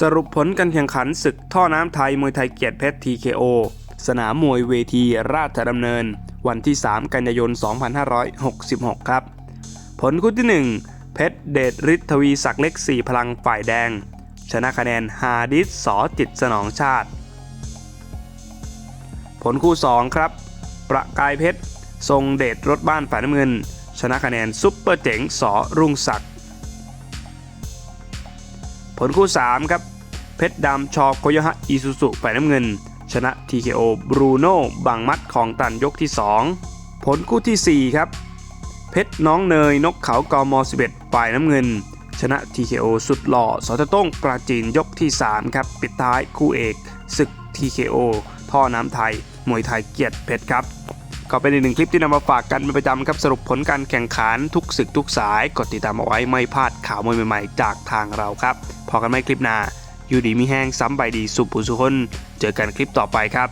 สรุปผลการแข่งขันศึกท่อน้ำไทยมวยไทยเกียรติเพชร TKO สนามมวยเวทีราชดำเนิน วันที่ 3 กันยายน 2566 ครับ ผลคู่ที่ 1 เพชรเดชฤทธวีศักดิ์เล็ก 4 พลังฝ่ายแดง ชนะคะแนนฮาดิสสอจิตสนองชาติ ผลคู่ 2 ครับ ประกายเพชร ทรงเดชรถบ้านฝ่ายน้ำเงิน ชนะคะแนนซุปเปอร์เจ๋งสอรุ่งศักดิ์ ผลคู่ 3 ครับ เพชรดำชอโกโยฮะอิซูซุฝ่ายน้ำเงิน ชนะ TKO บรูโน่บังมัดของตันยกที่ 2 ผลคู่ทีสี่4 ครับ เพชรน้องเนยนกเขากม11ฝ่ายน้ำเงิน ชนะ TKO สุดหล่อสอตต้งปราจีนยกที่ 3 ครับ ปิดท้ายคู่เอกศึก TKO ท่อน้ำไทยมวยไทยเกียรติเพชรครับ ก็เป็นอีกหนึ่งคลิปที่นำมาฝากกันเป็นประจำครับสรุปผลการแข่งขันทุกศึกทุกสาย กดติดตามเอาไว้ไม่พลาดข่าวมวยใหม่ๆ จากทางเราครับ พอกันไม่คลิปหน้าอยู่ดีมีแห้งซ้ำใบดีสุขผุสุคนเจอกันคลิปต่อไปครับ